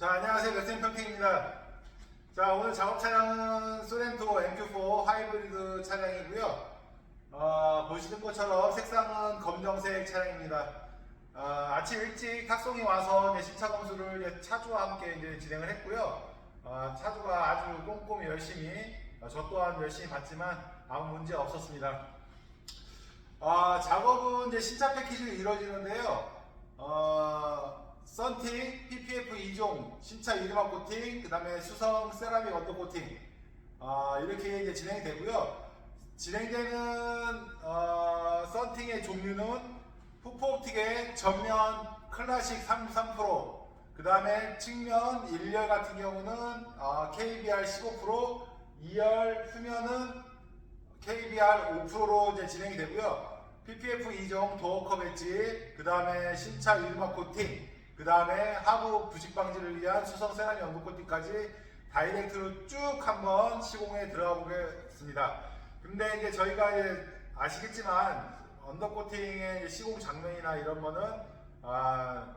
자, 안녕하세요. 레슨 평택입니다. 자, 오늘 작업 차량은 소렌토 MQ4 하이브리드 차량이고요. 어, 보시는 것처럼 색상은 검정색 차량입니다. 어, 아침 일찍 탁송이 와서 이제 신차 검수를 차주와 함께 이제 진행을 했고요. 어, 차주가 아주 꼼꼼히 열심히, 어, 저 또한 열심히 봤지만 아무 문제 없었습니다. 아, 작업은 이제 신차 패키지로 이루어지는데요. 어, 썬팅, PPF 2종, 신차 유리막 코팅, 그 다음에 수성 세라믹 언더 코팅, 아, 이렇게 이제 진행이 되고요. 진행되는 어, 썬팅의 종류는 후포옵틱의 전면 클래식 33%, 그 다음에 측면 1열 같은 경우는 어, KBR 15%, 2열 후면은 KBR 5%로 이제 진행이 되고요. PPF 2종 도어 커베지, 그 다음에 신차 유리막 코팅, 그 다음에 하부 부식 방지를 위한 수성 세라믹 연구 코팅까지 다이렉트로 쭉 한번 시공에 들어가 보겠습니다. 근데 이제 저희가 이제 아시겠지만 언더 코팅의 이제 시공 장면이나 이런 거는 아,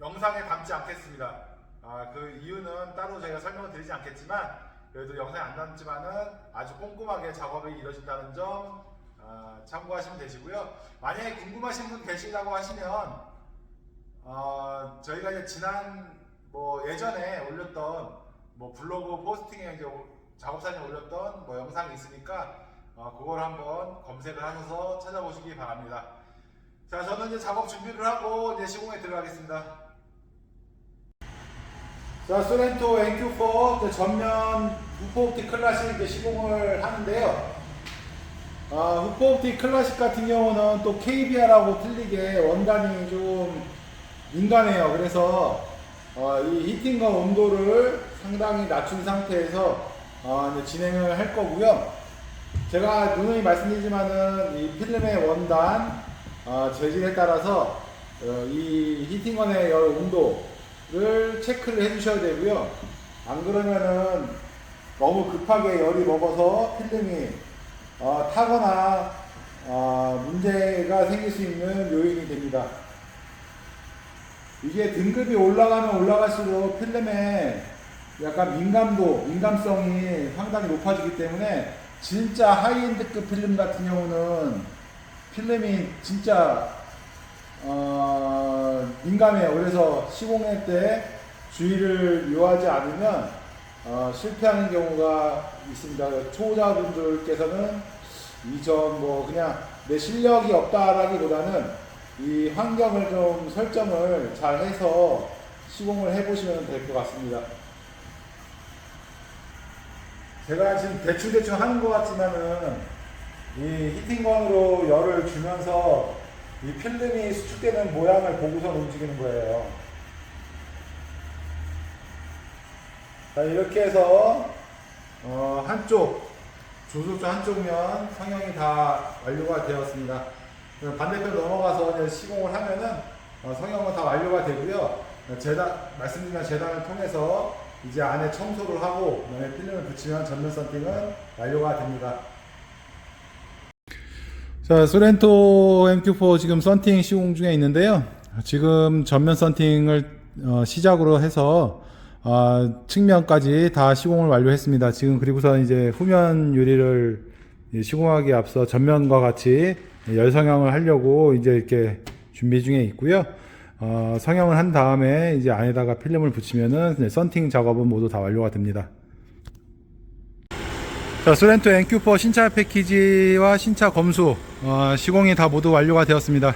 영상에 담지 않겠습니다. 아, 그 이유는 따로 저희가 설명을 드리지 않겠지만 그래도 영상에 안 담지만은 아주 꼼꼼하게 작업이 이루어진다는 점 아, 참고하시면 되시고요. 만약에 궁금하신 분 계시다고 하시면 어, 저희가 이제 지난 뭐 예전에 올렸던 뭐 블로그 포스팅에 이제 오- 작업 사진 올렸던 뭐 영상이 있으니까 어, 그걸 한번 검색을 하셔서 찾아보시기 바랍니다. 자, 저는 이제 작업 준비를 하고 이제 시공에 들어가겠습니다. 자, 소렌토 NQ4 이제 전면 후포옵틱 클래식 이제 시공을 하는데요. 아, 후포옵틱 클래식 같은 경우는 또 KBR하고 틀리게 원단이 좀 민감해요. 그래서 어, 이 히팅과 온도를 상당히 낮춘 상태에서 어, 진행을 할 거고요. 제가 누누이 말씀드리지만은 이 필름의 원단 어, 재질에 따라서 어, 이 히팅건의 열 온도를 체크를 해주셔야 되고요. 안 그러면은 너무 급하게 열이 먹어서 필름이 어, 타거나 어, 문제가 생길 수 있는 요인이 됩니다. 이게 등급이 올라가면 올라갈수록 필름의 약간 민감도, 민감성이 상당히 높아지기 때문에 진짜 하이엔드급 필름 같은 경우는 필름이 진짜 어, 민감해요. 그래서 시공할 때 주의를 요하지 않으면 어, 실패하는 경우가 있습니다. 초보자분들께서는 이 점 뭐 그냥 내 실력이 없다라기보다는 이 환경을 좀 설정을 잘 해서 시공을 해보시면 될 것 같습니다. 제가 지금 대충대충 하는 것 같지만은 이 히팅건으로 열을 주면서 이 필름이 수축되는 모양을 보고서 움직이는 거예요. 자, 이렇게 해서 어, 한쪽 조수조 한쪽 면 성형이 다 완료가 되었습니다. 반대편 넘어가서 시공을 하면은 어, 성형은 다 완료가 되고요. 어, 재단 말씀드린 재단을 통해서 이제 안에 청소를 하고 그다음에 필름을 붙이면 전면 썬팅은 완료가 됩니다. 자, 소렌토 MQ4 지금 썬팅 시공 중에 있는데요. 지금 전면 썬팅을 어, 시작으로 해서 아, 측면까지 다 시공을 완료했습니다. 지금 그리고서 이제 후면 유리를 이 시공하기 앞서 전면과 같이 열 성형을 하려고 이제 이렇게 준비 중에 있고요. 어, 성형을 한 다음에 이제 안에다가 필름을 붙이면은 썬팅 작업은 모두 다 완료가 됩니다. 자, 소렌토 NQ4 신차 패키지와 신차 검수 어, 시공이 다 모두 완료가 되었습니다.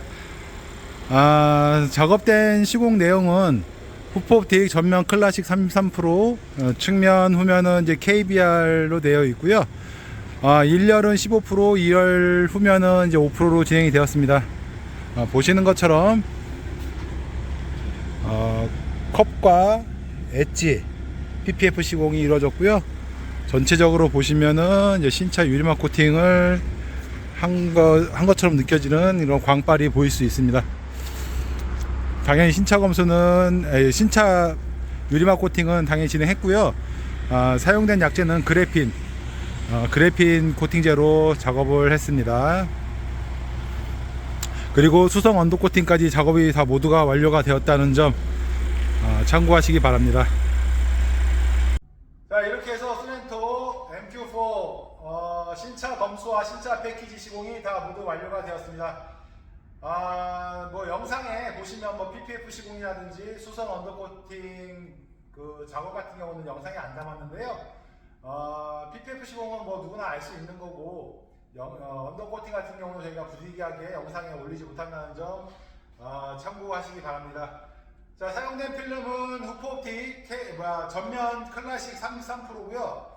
아, 작업된 시공 내용은 후포옵틱 전면 클래식 33%, 어, 측면 후면은 이제 KBR로 되어 있고요. 아, 1열은 15%, 2열 후면은 이제 5%로 진행이 되었습니다. 아, 보시는 것처럼 어, 컵과 엣지 PPF 시공이 이루어졌고요. 전체적으로 보시면은 이제 신차 유리막 코팅을 한, 거, 한 것처럼 느껴지는 이런 광빨이 보일 수 있습니다. 당연히 신차 검수는 에, 신차 유리막 코팅은 당연히 진행했고요. 아, 사용된 약재는 그래핀 어, 그래핀 코팅제로 작업을 했습니다. 그리고 수성 언더 코팅까지 작업이 다 모두가 완료가 되었다는 점 아, 참고하시기 바랍니다. 자 이렇게 해서 소렌토 MQ4 어, 신차 검수와 신차 패키지 시공이 다 모두 완료가 되었습니다. 아, 뭐 영상에 보시면 뭐 PPF 시공이라든지 수성 언더 코팅 그 작업 같은 경우는 영상에 안 담았는데요. 어, PPF 시공은 뭐 누구나 알 수 있는 거고 영- 어, 언더 코팅 같은 경우는 저희가 부득이하게 영상에 올리지 못한다는 점 어, 참고하시기 바랍니다. 자 사용된 필름은 후포옵틱 전면 클래식 33%고요.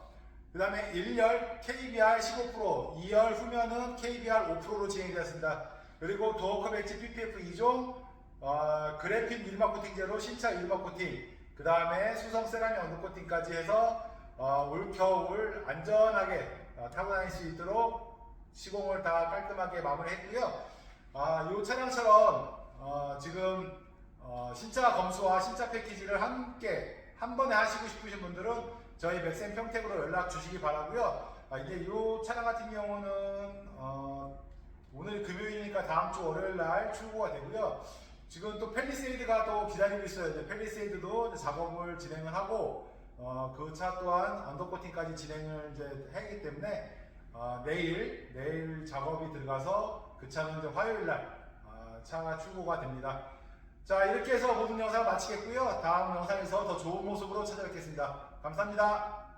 그 다음에 1열 KBR 15%, 2열 후면은 KBR 5%로 진행이 되었습니다. 그리고 도어컵 엣지 PPF 2종, 어, 그래핀 일막 코팅제로 신차 일막 코팅, 그 다음에 수성 세라믹 언더 코팅까지 해서 어, 올 겨울 안전하게 어, 타고 다닐 수 있도록 시공을 다 깔끔하게 마무리했고요. 아, 이 차량처럼 어, 지금 어, 신차 검수와 신차 패키지를 함께 한 번에 하시고 싶으신 분들은 저희 맥센 평택으로 연락 주시기 바라고요. 아, 이제 이 차량 같은 경우는 어, 오늘 금요일이니까 다음 주 월요일 날 출고가 되고요. 지금 또 펠리세이드가 또 기다리고 있어요. 이제 펠리세이드도 작업을 진행을 하고 어, 그 차 또한 언더코팅까지 진행을 이제 하기 때문에 어, 내일 내일 작업이 들어가서 그 차는 이제 화요일 날 아, 차가 출고가 됩니다. 자 이렇게 해서 모든 영상 마치겠고요. 다음 영상에서 더 좋은 모습으로 찾아뵙겠습니다. 감사합니다.